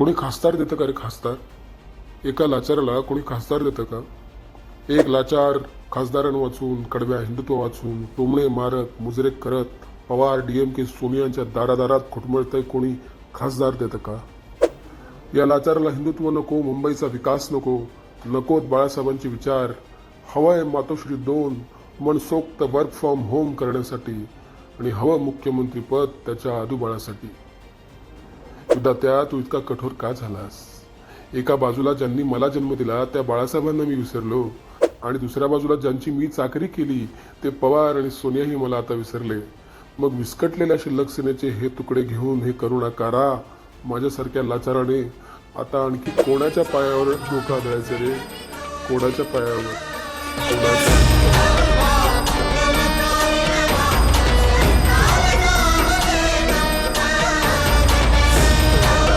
कोणी खासदार देतं का रे खासदार? एका लाचाराला कोणी खासदार देतं का? एक लाचार खासदारांना वाचून कडव्या हिंदुत्व वाचून टोमणे मारत मुजरे करत पवार डी एम के सोनियांच्या दारादारात खुटमळतंय कोणी खासदार देतं का? या लाचाराला हिंदुत्व नको मुंबईचा विकास नको नकोत बाळासाहेबांचे विचार. हवाय मातोश्री दोन मनसोक्त वर्क फ्रॉम होम करण्यासाठी आणि हवं मुख्यमंत्री पद त्याच्या आदुबाळासाठी त्या तू इतका कठोर का झालास? एका बाजूला ज्यांनी मला जन्म दिला त्या बाळासाहेबांना मी विसरलो. आणि दुसऱ्या बाजूला ज्यांची मी चाकरी केली ते पवार आणि सोनियाही मला आता विसरले. मग विस्कटलेल्या शिल्लक सेनेचे हे तुकडे घेऊन हे करुणा करा माझ्यासारख्या लाचाराने आता आणखी कोणाच्या पायावर धोका द्यायचं रे? कोणाच्या पायावर?